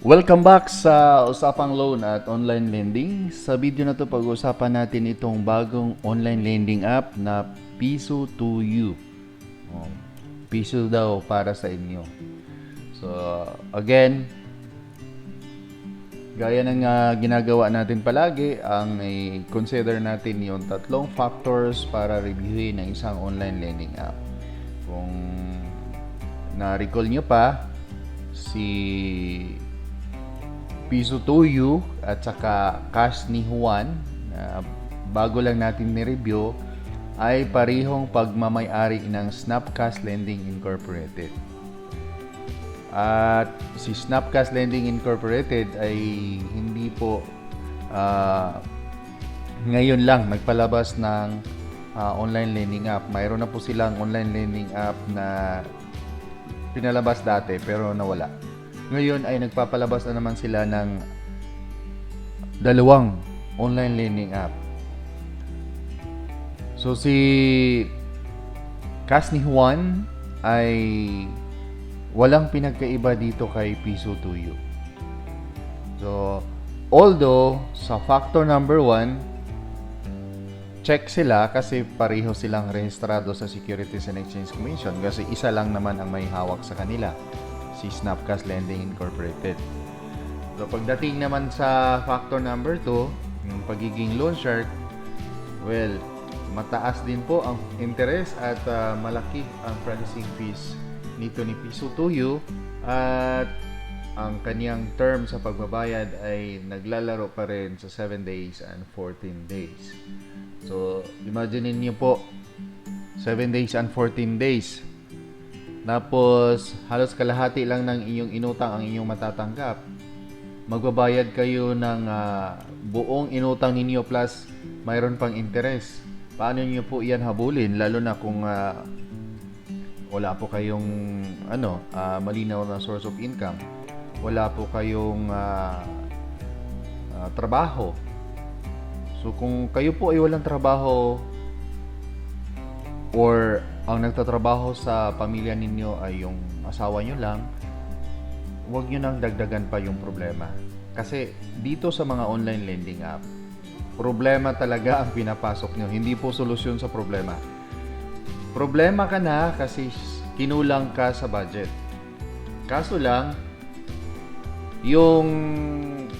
Welcome back sa Usapang Loan at Online Lending. Sa video na to pag-usapan natin itong bagong online lending app na Piso 2U. Oh, piso daw para sa inyo. So, again, gaya ng ah, ginagawa natin palagi, ang i-consider natin yung tatlong factors para reviewin ng isang online lending app. Kung na-recall nyo pa, si Piso 2U at saka cash ni Juan na bago lang natin ni-review ay parihong pagmamayari ng Snapcash Lending Incorporated. At si Snapcash Lending Incorporated ay hindi po ah, ngayon lang nagpalabas ng ah, online lending app. Mayroon na po silang online lending app na pinalabas dati pero nawala. Ngayon ay nagpapalabas na naman sila ng dalawang online lending app. So si Cash ni Juan ay walang pinagkaiba dito kay Piso 2U. So although sa factor number 1 check sila kasi pareho silang rehistrado sa Securities and Exchange Commission kasi isa lang naman ang may hawak sa kanila, si Snapcash Lending Incorporated. So pagdating naman sa factor number 2, yung pagiging loan shark, well, mataas din po ang interest at ah, malaki ang processing fees nito ni Piso 2U at ang kaniyang term sa pagbabayad ay naglalaro pa rin sa 7 days and 14 days. So, imagine niyo po, 7 days and 14 days. Tapos, halos kalahati lang ng inyong inutang ang inyong matatanggap. Magbabayad kayo ng ah, buong inutang ninyo plus mayroon pang interest. Paano niyo po yan habulin? Lalo na kung ah, wala po kayong ano, ah, malinaw na source of income. Wala po kayong ah, ah, trabaho. So kung kayo po ay walang trabaho or ang nagtatrabaho sa pamilya ninyo ay yung asawa nyo lang, huwag nyo nang dagdagan pa yung problema. Kasi dito sa mga online lending app, problema talaga ang pinapasok nyo, hindi po solusyon sa problema. Problema ka na kasi kinulang ka sa budget. Kaso lang, yung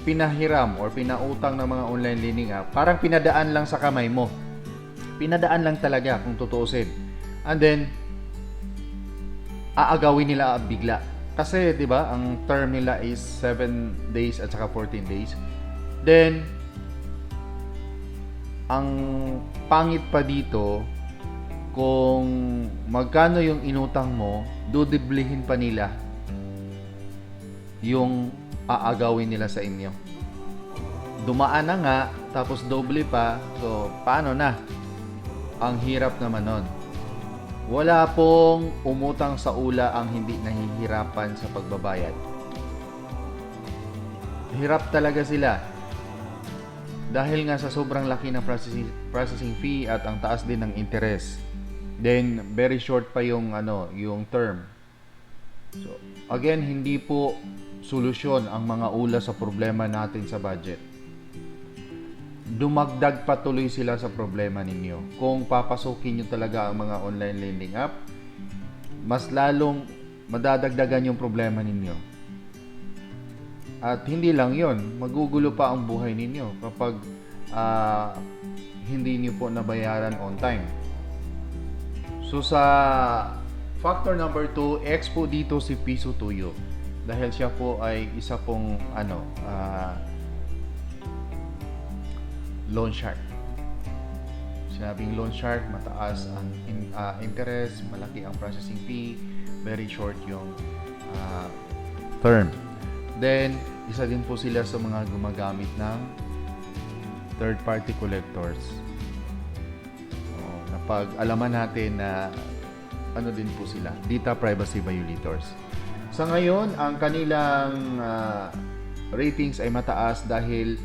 pinahiram or pinautang ng mga online lending app, parang pinadaan lang sa kamay mo. Pinadaan lang talaga kung tutuusin. And then, aagawin nila bigla. Kasi, di ba, ang term nila is 7 days at saka 14 days. Then, ang pangit pa dito, kung magkano yung inutang mo, dudiblihin pa nila yung aagawin nila sa inyo. Dumaan na nga, tapos doble pa, so paano na? Ang hirap naman nun. Wala pong umutang sa ula ang hindi nahihirapan sa pagbabayad. Hirap talaga sila. Dahil nga sa sobrang laki ng processing, processing fee at ang taas din ng interest. Then, very short pa yung, ano, yung term. So, again, hindi po solusyon ang mga ula sa problema natin sa budget. Dumagdag patuloy sila sa problema ninyo. Kung papasukin nyo talaga ang mga online lending app, mas lalong madadagdagan yung problema ninyo. At hindi lang yon, magugulo pa ang buhay ninyo kapag ah, hindi niyo po nabayaran on time. So sa factor number 2, X po dito si Piso Tuyo. Dahil siya po ay isa pong ano, ah, loan shark. Sinabing loan shark, mataas ang in- ah, interest, malaki ang processing fee, very short yung ah, term. Then, isa din po sila sa mga gumagamit ng third party collectors. Oh, napag-alaman natin na ano din po sila, data privacy violators. Sa ngayon, ang kanilang ah, ratings ay mataas dahil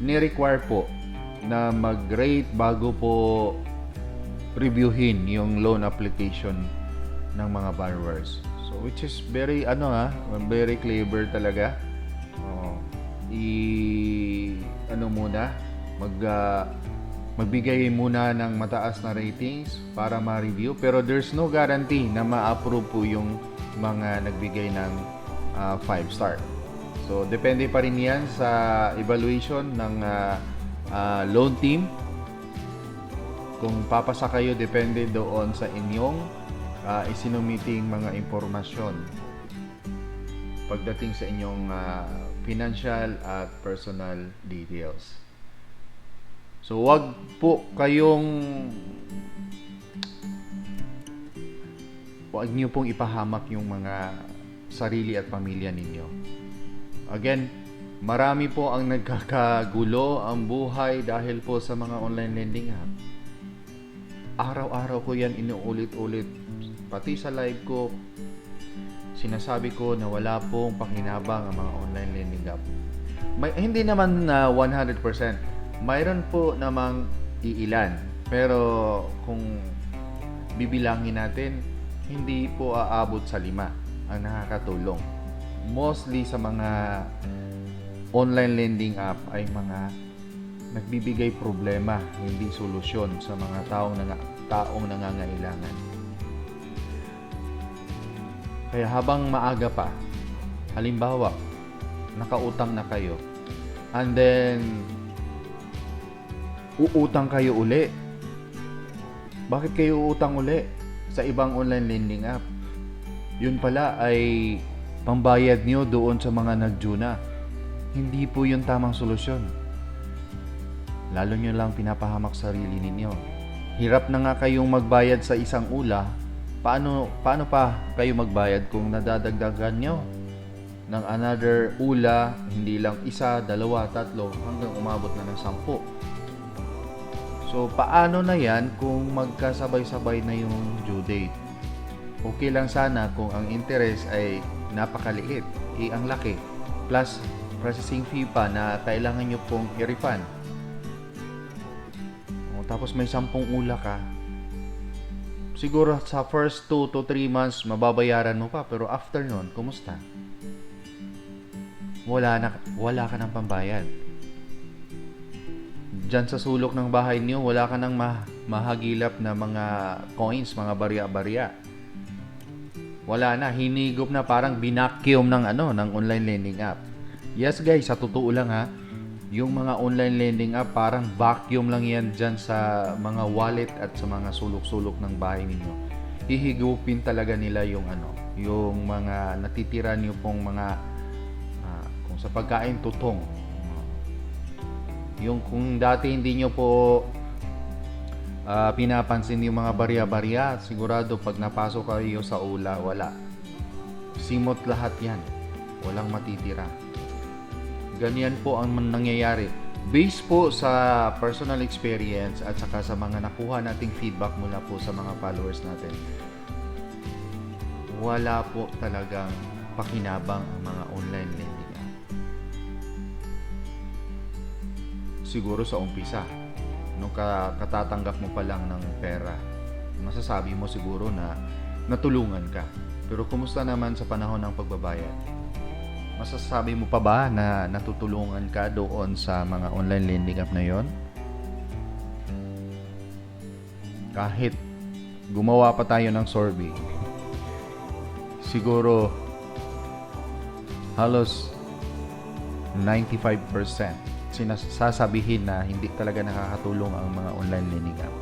ni-require po na mag-rate bago po reviewin yung loan application ng mga borrowers. So which is very ano ha, very clever talaga. Oo. I ano muna, mag ah, magbigay muna ng mataas na ratings para ma-review pero there's no guarantee na ma-approve po yung mga nagbigay ng 5 star. So depende pa rin 'yan sa evaluation ng ah, ah, loan team. Kung papasa kayo depende doon sa inyong uh, isinumiting mga impormasyon pagdating sa inyong ah, financial at personal details. So wag po kayong wag niyo pong ipahamak yung mga sarili at pamilya ninyo. Again, marami po ang nagkakagulo ang buhay dahil po sa mga online lending app. Araw-araw ko yan inuulit-ulit. Pati sa live ko, sinasabi ko na wala pong pakinabang ang mga online lending app. May, hindi naman na 100%. Mayroon po namang iilan. Pero kung bibilangin natin, hindi po aabot sa lima ang nakakatulong. Mostly sa mga online lending app ay mga nagbibigay problema, hindi solusyon sa mga taong nanga, taong nangangailangan. Kaya habang maaga pa, halimbawa, nakautang na kayo, and then, uutang kayo uli. Bakit kayo uutang uli sa ibang online lending app? Yun pala ay pambayad nyo doon sa mga nagjuna. Hindi po yun tamang solusyon. Lalo nyo lang pinapahamak sarili ninyo. Hirap na nga kayong magbayad sa isang ula. Paano, paano pa kayo magbayad kung nadadagdagan nyo ng another ula, hindi lang isa, dalawa, tatlo, hanggang umabot na ng sampu. So, paano na yan kung magkasabay-sabay na yung due date? Okay lang sana kung ang interest ay napakaliit, eh ang laki, plus processing fee pa na kailangan nyo pong i-refund. O, tapos may sampung ula ka, siguro sa first 2 to 3 months mababayaran mo pa, pero after nun, kumusta? Wala, na, wala ka ng pambayad. Diyan sa sulok ng bahay niyo, wala ka ng ma- mahagilap na mga coins, mga barya-barya. Wala na, hinigop na parang binakyum ng ano, ng online lending app. Yes guys, sa totoo lang ha, yung mga online lending app parang vacuum lang yan dyan sa mga wallet at sa mga sulok-sulok ng bahay ninyo. Hihigupin talaga nila yung ano, yung mga natitira niyo pong mga ah, kung sa pagkain tutong. Yung kung dati hindi nyo po ah, pinapansin yung mga barya-barya, sigurado pag napasok kayo sa ula, wala. Simot lahat yan. Walang matitira. Ganyan po ang nangyayari. Based po sa personal experience at saka sa mga nakuha nating feedback mula po sa mga followers natin, wala po talagang pakinabang ang mga online lending app. Siguro sa umpisa, nung ka, katatanggap mo pa lang ng pera, masasabi mo siguro na natulungan ka. Pero kumusta naman sa panahon ng pagbabayad? Masasabi mo pa ba na natutulungan ka doon sa mga online lending app na yon? Kahit gumawa pa tayo ng survey, siguro halos 95% sinasasabihin na hindi talaga nakakatulong ang mga online lending app.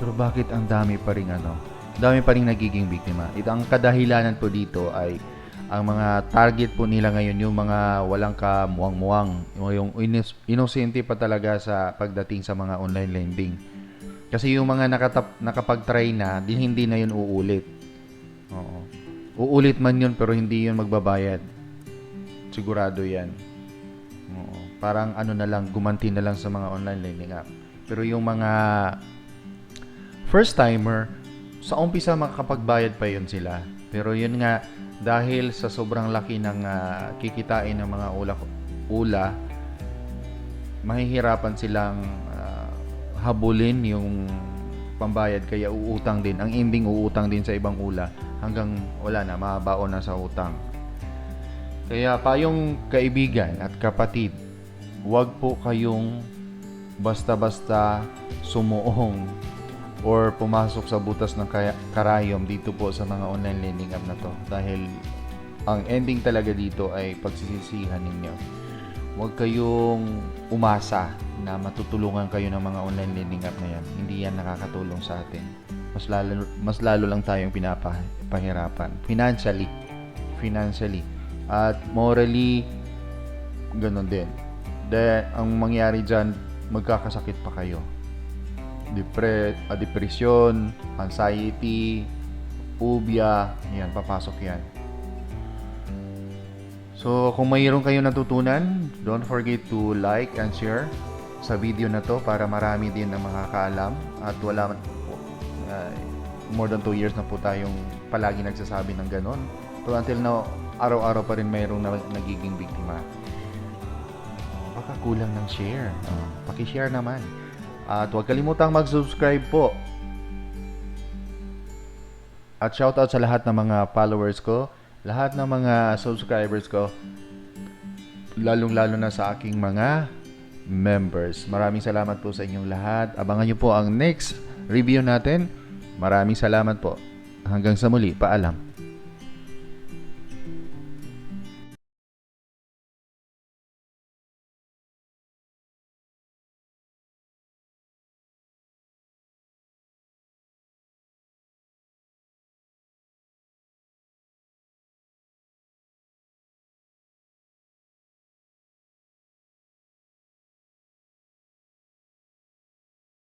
Pero bakit ang dami pa rin ano? Dami pa rin nagiging biktima. Ito ang kadahilanan po dito ay ang mga target po nila ngayon yung mga walang kamuwang-muwang, yung inosente pa talaga sa pagdating sa mga online lending. Kasi yung mga nakatap, nakapag-try na, di hindi na yun uulit. Oo. Uulit man yun pero hindi yun magbabayad. Sigurado yan. Oo. Parang ano na lang, gumanti na lang sa mga online lending app. Pero yung mga first timer, sa umpisa makakapagbayad pa yun sila. Pero yun nga, dahil sa sobrang laki ng ah, kikitain ng mga ula, ula mahihirapan silang ah, habulin yung pambayad kaya uutang din. Ang ending uutang din sa ibang ula hanggang wala na, mabaon na sa utang. Kaya payong kaibigan at kapatid, huwag po kayong basta-basta sumuong or pumasok sa butas ng karayom dito po sa mga online lending app na to. Dahil ang ending talaga dito ay pagsisisihan ninyo. Huwag kayong umasa na matutulungan kayo ng mga online lending app na yan. Hindi yan nakakatulong sa atin. Mas lalo, mas lalo lang tayong pinapahirapan. Financially. Financially. At morally, ganun din. De, ang mangyari dyan, magkakasakit pa kayo. Depre, ah, depression, anxiety, ubia, yan, papasok yan. So, kung mayroon kayong natutunan, don't forget to like and share sa video na to para marami din ang makakaalam at wala uh, more than 2 years na po tayong palagi nagsasabi ng ganon. So until now, araw-araw pa rin mayroong na, nagiging biktima. Oh, baka kulang ng share. Oh, paki-share naman. At huwag kalimutang mag-subscribe po. At shoutout sa lahat ng mga followers ko, lahat ng mga subscribers ko, lalong-lalo na sa aking mga members. Maraming salamat po sa inyong lahat. Abangan nyo po ang next review natin. Maraming salamat po. Hanggang sa muli, paalam.